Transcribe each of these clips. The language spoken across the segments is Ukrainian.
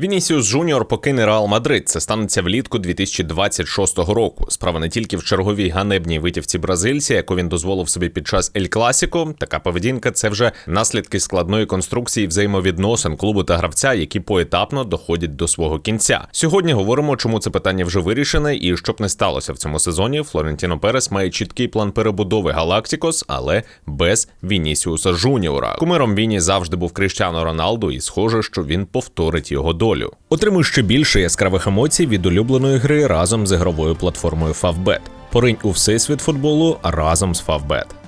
Вінісіус Жуніор покине Реал Мадрид. Це станеться влітку 2026 року. Справа не тільки в черговій ганебній витівці бразильця, яку він дозволив собі під час Ель Класіко. Така поведінка це вже наслідки складної конструкції взаємовідносин клубу та гравця, які поетапно доходять до свого кінця. Сьогодні говоримо, чому це питання вже вирішене, і щоб не сталося в цьому сезоні. Флорентіно Перес має чіткий план перебудови Галактикос, але без Вінісіуса Жуніора. Кумиром Віні завжди був Кріштіано Роналду, і схоже, що він повторить його долю долю. Отримуй ще більше яскравих емоцій від улюбленої гри разом з ігровою платформою Favbet. Поринь у всесвіт футболу разом з Favbet.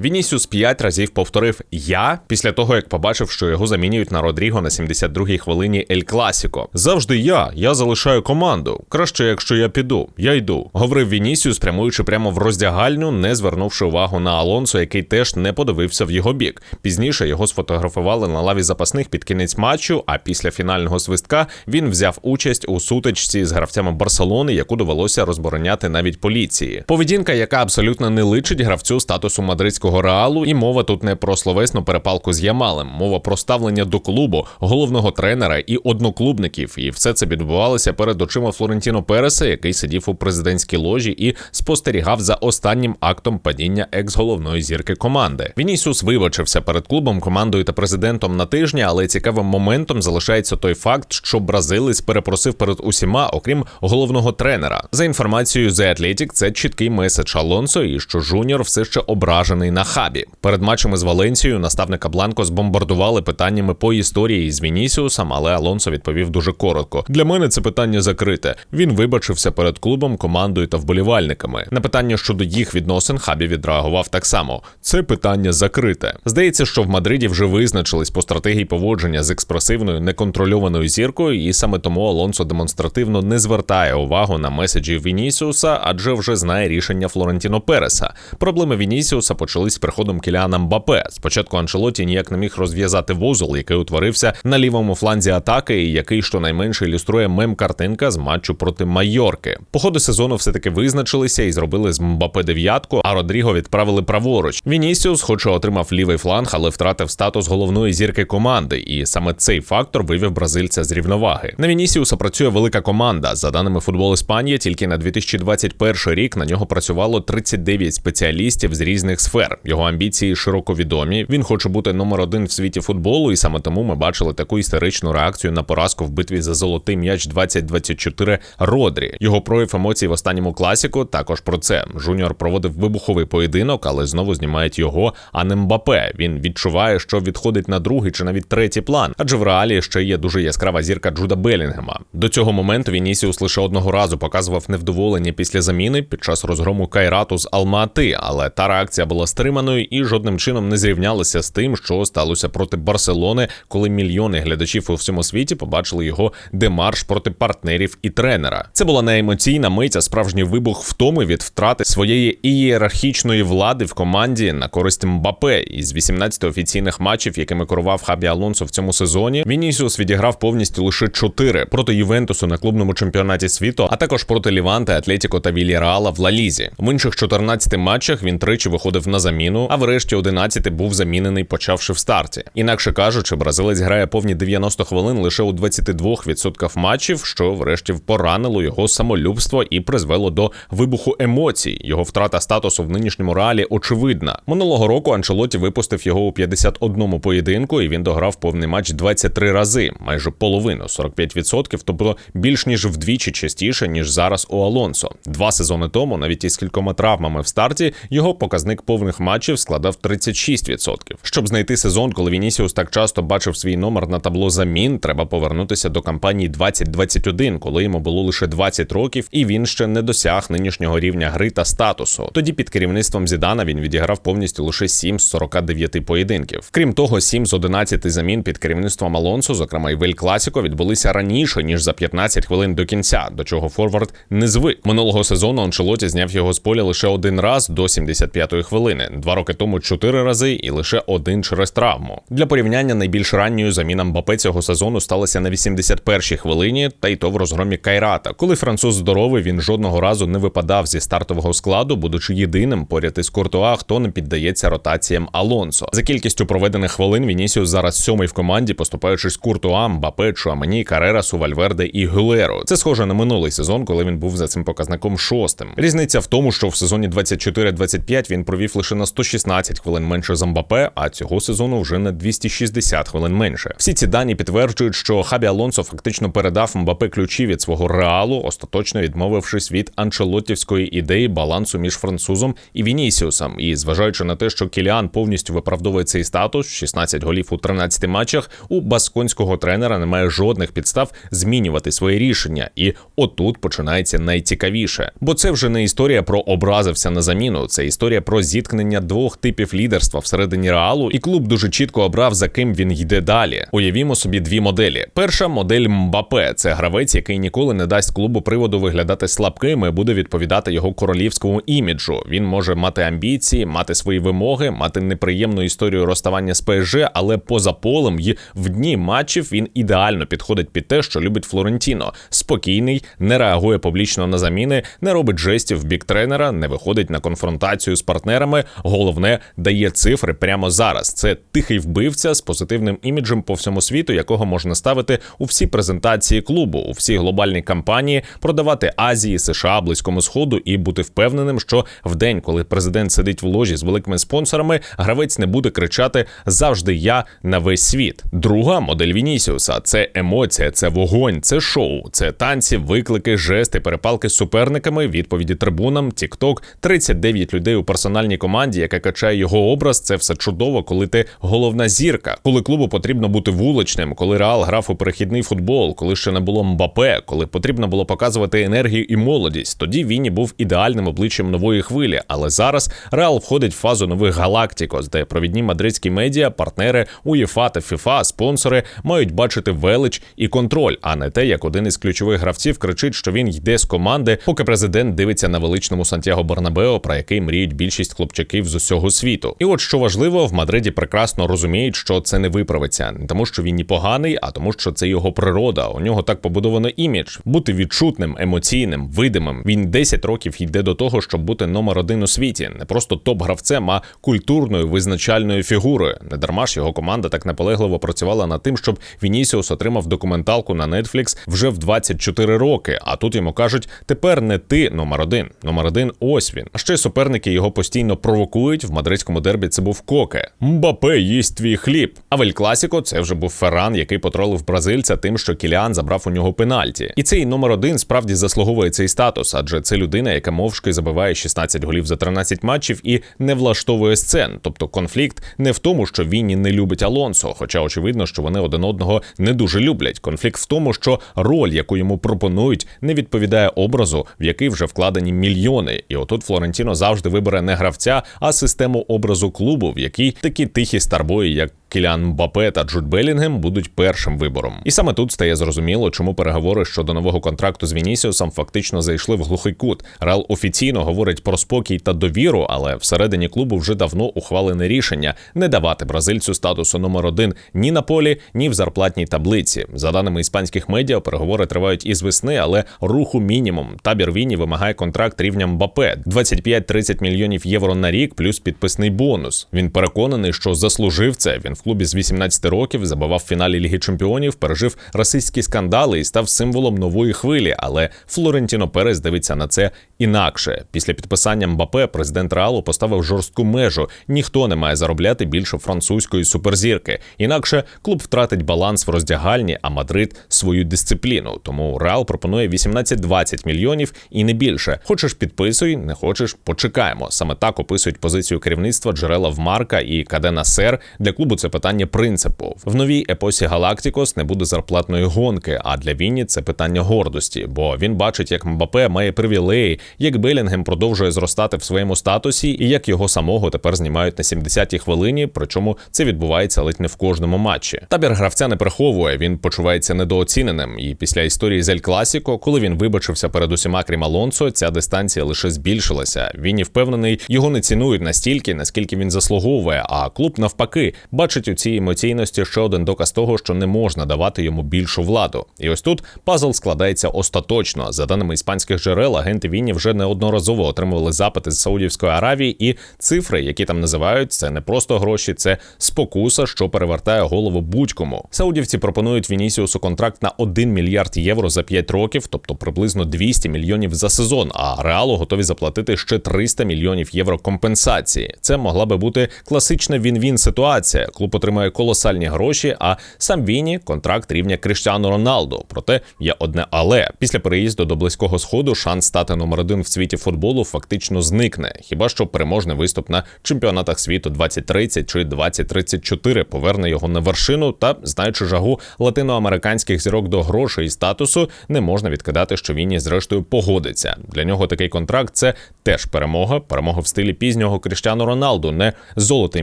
Вінісіус п'ять разів повторив я після того, як побачив, що його замінюють на Родріго на 72-й хвилині Ель Класіко. Завжди я. Я залишаю команду. Краще, якщо я піду, я йду. Говорив Вінісіус, прямуючи прямо в роздягальню, не звернувши увагу на Алонсо, який теж не подивився в його бік. Пізніше його сфотографували на лаві запасних під кінець матчу. А після фінального свистка він взяв участь у сутичці з гравцями Барселони, яку довелося розбороняти навіть поліції. Поведінка, яка абсолютно не личить гравцю статусу мадридського київського реалу, і мова тут не про словесну перепалку з Ямалем, мова про ставлення до клубу, головного тренера і одноклубників. І все це відбувалося перед очима Флорентіно Переса, який сидів у президентській ложі і спостерігав за останнім актом падіння екс-головної зірки команди. Вінісіус вибачився перед клубом, командою та президентом на тижні, але цікавим моментом залишається той факт, що бразилець перепросив перед усіма, окрім головного тренера. За інформацією The Athletic, це чіткий меседж Алонсо, і що Жуніор все ще ображений на на хабі. Перед матчами з Валенцією наставника Бланко збомбардували питаннями по історії з Вінісіусом, але Алонсо відповів дуже коротко. Для мене це питання закрите. Він вибачився перед клубом, командою та вболівальниками. На питання щодо їх відносин хабі відреагував так само: це питання закрите. Здається, що в Мадриді вже визначились по стратегії поводження з експресивною неконтрольованою зіркою, і саме тому Алонсо демонстративно не звертає увагу на меседжі Вінісіуса, адже вже знає рішення Флорентіно Переса. Проблеми Вінісіуса почали з приходом Кіліана Мбапе. Спочатку Анчелоті ніяк не міг розв'язати вузол, який утворився на лівому фланзі атаки, і який щонайменше ілюструє мем-картинка з матчу проти Майорки. По ходу сезону все таки визначилися і зробили з Мбапе дев'ятку, а Родріго відправили праворуч. Вінісіус, хоча отримав лівий фланг, але втратив статус головної зірки команди, і саме цей фактор вивів бразильця з рівноваги. На Вінісіуса працює велика команда. За даними футбол Іспанії, тільки на 2021 рік на нього працювало 39 спеціалістів з різних сфер. Його амбіції широко відомі. Він хоче бути номер один в світі футболу, і саме тому ми бачили таку істеричну реакцію на поразку в битві за золотий м'яч 2024 Родрі. Його прояв емоцій в останньому класіку також про це. Жуніор проводив вибуховий поєдинок, але знову знімають його, а не Мбапе. Він відчуває, що відходить на другий чи навіть третій план, адже в реалі ще є дуже яскрава зірка Джуда Белінгема. До цього моменту Вінісіус лише одного разу показував невдоволення після заміни під час розгрому Кайрату з Алмати, але та реакція була стриманою і жодним чином не зрівнялися з тим, що сталося проти Барселони, коли мільйони глядачів у всьому світі побачили його демарш проти партнерів і тренера. Це була не емоційна мить, а справжній вибух втоми від втрати своєї ієрархічної влади в команді на користь Мбапе. Із 18 офіційних матчів, якими керував Хабі Алонсо в цьому сезоні, Вінісіус відіграв повністю лише 4 проти Ювентусу на клубному чемпіонаті світу, а також проти Ліванти, Атлетіко та Вільяреала в Лалізі. В інших 14 матчах він тричі виходив на заміну а врешті 11 був замінений, почавши в старті. Інакше кажучи, бразилець грає повні 90 хвилин лише у 22% матчів, що врешті поранило його самолюбство і призвело до вибуху емоцій. Його втрата статусу в нинішньому реалі очевидна. Минулого року Анчелоті випустив його у 51 поєдинку, і він дограв повний матч 23 рази, майже половину 45%, тобто більш ніж вдвічі частіше ніж зараз у Алонсо. Два сезони тому, навіть із кількома травмами в старті, його показник повних матчів складав 36%. Щоб знайти сезон, коли Вінісіус так часто бачив свій номер на табло замін, треба повернутися до кампанії 2021, коли йому було лише 20 років, і він ще не досяг нинішнього рівня гри та статусу. Тоді під керівництвом Зідана він відіграв повністю лише 7 з 49 поєдинків. Крім того, 7 з 11 замін під керівництвом Алонсо, зокрема і Вель Класіко, відбулися раніше ніж за 15 хвилин до кінця, до чого Форвард не звик. Минулого сезону Анчелоті зняв його з поля лише один раз до 75-ї хвилини. Два роки тому чотири рази і лише один через травму. Для порівняння найбільш ранньою заміна Мбапе цього сезону сталася на 81-й хвилині, та й то в розгромі Кайрата. Коли француз здоровий, він жодного разу не випадав зі стартового складу, будучи єдиним поряд із Куртуа, хто не піддається ротаціям Алонсо. За кількістю проведених хвилин Вінісіус зараз сьомий в команді, поступаючись Куртуа, Мбапе, Чуамені, Карерасу, Вальверде і Гюлеро. Це схоже на минулий сезон, коли він був за цим показником шостим. Різниця в тому, що в сезоні 24-25 він провів лише на 116 хвилин менше за Мбапе, а цього сезону вже на 260 хвилин менше. Всі ці дані підтверджують, що Хабі Алонсо фактично передав Мбапе ключі від свого реалу, остаточно відмовившись від анчелотівської ідеї балансу між французом і Вінісіусом. І зважаючи на те, що Кіліан повністю виправдовує цей статус, 16 голів у 13 матчах, у басконського тренера немає жодних підстав змінювати своє рішення. І отут починається найцікавіше, бо це вже не історія про образився на заміну, це історія про зіткнення двох типів лідерства всередині реалу, і клуб дуже чітко обрав за ким він йде далі. Уявімо собі дві моделі. Перша модель Мбапе це гравець, який ніколи не дасть клубу приводу виглядати слабким і буде відповідати його королівському іміджу. Він може мати амбіції, мати свої вимоги, мати неприємну історію розставання з ПСЖ, але поза полем й в дні матчів він ідеально підходить під те, що любить Флорентіно. Спокійний, не реагує публічно на заміни, не робить жестів в бік тренера, не виходить на конфронтацію з партнерами. Головне, дає цифри прямо зараз. Це тихий вбивця з позитивним іміджем по всьому світу, якого можна ставити у всі презентації клубу, у всі глобальні кампанії, продавати Азії, США, Близькому Сходу і бути впевненим, що в день, коли президент сидить в ложі з великими спонсорами, гравець не буде кричати Завжди я на весь світ. Друга модель Вінісіуса це емоція, це вогонь, це шоу, це танці, виклики, жести, перепалки з суперниками, відповіді трибунам, тікток, 39 людей у персональній команді, яка качає його образ. Це все чудово, коли ти головна зірка, коли клубу потрібно бути вуличним, коли реал грав у перехідний футбол, коли ще не було Мбапе, коли потрібно було показувати енергію і молодість. Тоді Віні був ідеальним обличчям нової хвилі. Але зараз Реал входить в фазу нових галактикос, де провідні мадридські медіа, партнери УЄФА та ФІФА, спонсори мають бачити велич і контроль, а не те, як один із ключових гравців кричить, що він йде з команди, поки президент дивиться на величному Сантьяго Барнабео, про який мріють більшість хлопчаків з усього світу. І от що важливо, в Мадриді прекрасно розуміють, що це не виправиться, не тому, що він ні поганий, а тому, що це його природа. У нього так побудовано імідж, бути відчутним, емоційним, видимим. Він 10 років йде до того, щоб бути номер один у світі, не просто топ-гравцем, а культурною визначальною фігурою. Не дарма ж його команда так наполегливо працювала над тим, щоб Вінісіус отримав документалку на Netflix вже в 24 роки. А тут йому кажуть, тепер не ти номер один. Номер один ось він. А ще суперники його постійно провокують. В мадридському дербі це був коке. Мбапе їсть твій хліб. А в Класіко це вже був Ферран, який потролив бразильця тим, що Кіліан забрав у нього пенальті. І цей номер один справді заслуговує цей статус, адже це людина, яка мовчки забиває 16 голів за 13 матчів і не влаштовує сцен. Тобто конфлікт не в тому, що Вінні не любить Алонсо, хоча очевидно, що вони один одного не дуже люблять. Конфлікт в тому, що роль, яку йому пропонують, не відповідає образу, в який вже вкладені мільйони. І отут Флорентіно завжди вибере не гравця, а систему образу клубу, в якій такі тихі старбої, як Кілян Мбапе та Джуд Белінгем будуть першим вибором. І саме тут стає зрозуміло, чому переговори щодо нового контракту з Вінісіусом фактично зайшли в глухий кут. Реал офіційно говорить про спокій та довіру, але всередині клубу вже давно ухвалене рішення не давати бразильцю статусу номер один ні на полі, ні в зарплатній таблиці. За даними іспанських медіа, переговори тривають із весни, але руху мінімум. Табір Віні вимагає контракт рівня Мбапе 25-30 мільйонів євро на рік, плюс підписний бонус. Він переконаний, що заслужив це. Він клубі з 18 років забивав в фіналі Ліги Чемпіонів, пережив расистські скандали і став символом нової хвилі. Але Флорентіно Перес дивиться на це інакше. Після підписання Мбапе президент Реалу поставив жорстку межу. Ніхто не має заробляти більше французької суперзірки. Інакше клуб втратить баланс в роздягальні, а Мадрид свою дисципліну. Тому Реал пропонує 18-20 мільйонів і не більше. Хочеш підписуй, не хочеш, почекаємо. Саме так описують позицію керівництва джерела в Марка і Кадена Сер. Для клубу це питання принципу. В новій епосі Галактикос не буде зарплатної гонки. А для Вінні це питання гордості, бо він бачить, як Мбапе має привілеї, як Белінгем продовжує зростати в своєму статусі, і як його самого тепер знімають на 70-й хвилині. Причому це відбувається ледь не в кожному матчі. Табір гравця не приховує. Він почувається недооціненим. І після історії з Ель Класіко, коли він вибачився перед усіма крім Алонсо, ця дистанція лише збільшилася. Він і впевнений, його не цінують настільки, наскільки він заслуговує. А клуб навпаки бачить у цій емоційності ще один доказ того, що не можна давати йому більшу владу. І ось тут пазл складається остаточно. За даними іспанських джерел, агенти Вінні вже неодноразово отримували запити з Саудівської Аравії, і цифри, які там називають, це не просто гроші, це спокуса, що перевертає голову будь-кому. Саудівці пропонують Вінісіусу контракт на 1 мільярд євро за 5 років, тобто приблизно 200 мільйонів за сезон. А реалу готові заплатити ще 300 мільйонів євро компенсації. Це могла би бути класична він-він ситуація. Клуб отримає колосальні гроші, а сам Віні контракт рівня Криштіану Роналду. Проте є одне але після переїзду до близького сходу шанс стати номер один в світі футболу фактично зникне. Хіба що переможний виступ на чемпіонатах світу 2030 чи 2034 поверне його на вершину. Та знаючи жагу латиноамериканських зірок до грошей і статусу, не можна відкидати, що Віні зрештою погодиться. Для нього такий контракт це теж перемога. Перемога в стилі пізнього Кріштіану Роналду, не золотий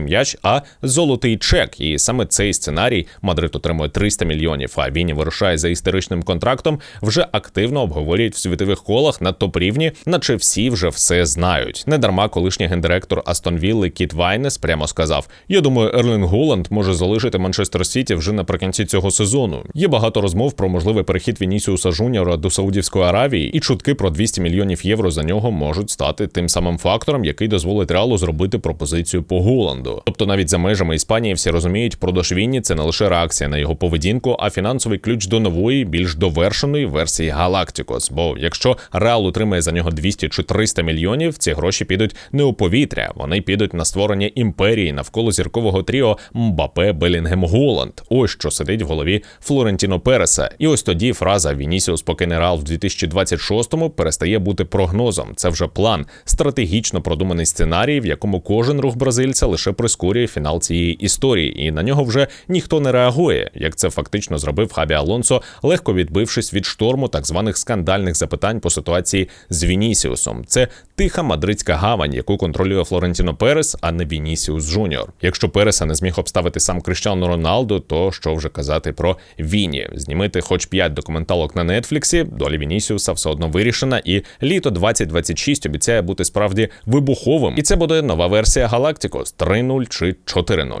м'яч, а золотий чек. І саме цей сценарій Мадрид отримує 300 мільйонів. А Віні вирушає за історичним контрактом. Вже активно обговорюють в світових колах на топ рівні, наче всі вже все знають. Недарма колишній гендиректор Астон Вілли Кіт Вайнес прямо сказав: Я думаю, Ерлінг Голланд може залишити Манчестер Сіті вже наприкінці цього сезону. Є багато розмов про можливий перехід Вінісіуса Жуніора до Саудівської Аравії, і чутки про 200 мільйонів євро за нього можуть стати тим самим фактором, який дозволить реалу зробити пропозицію по Голланду. Тобто навіть за межами Іспанії всі розуміють, продаж Вінні це не лише реакція на його поведінку, а фінансовий ключ до нової, більш довершеної версії Галактикос. Бо якщо Реал отримає за нього 200 чи 300 мільйонів, ці гроші підуть не у повітря, вони підуть на створення імперії навколо зіркового тріо Мбапе Белінгем Голланд. Ось що сидить в голові Флорентіно Переса. І ось тоді фраза Вінісіус покине Реал в 2026-му перестає бути прогнозом. Це вже план, стратегічно продуманий сценарій, в якому кожен рух бразильця лише прискорює фінал цієї історії, і на нього вже ніхто не реагує, як це фактично зробив Хабі Алонсо, легко відбившись від шторму так званих скандальних запитань по ситуації з Вінісіусом. Це тиха мадридська гавань, яку контролює Флорентіно Перес, а не Вінісіус Жуніор. Якщо Переса не зміг обставити сам Крищану Роналду, то що вже казати про Віні? Знімити хоч 5 документалок на Нетфліксі, доля Вінісіуса все одно вирішена, і літо 2026 обіцяє бути справді вибуховим. І це буде нова версія Galacticos 3.0 чи 4.0.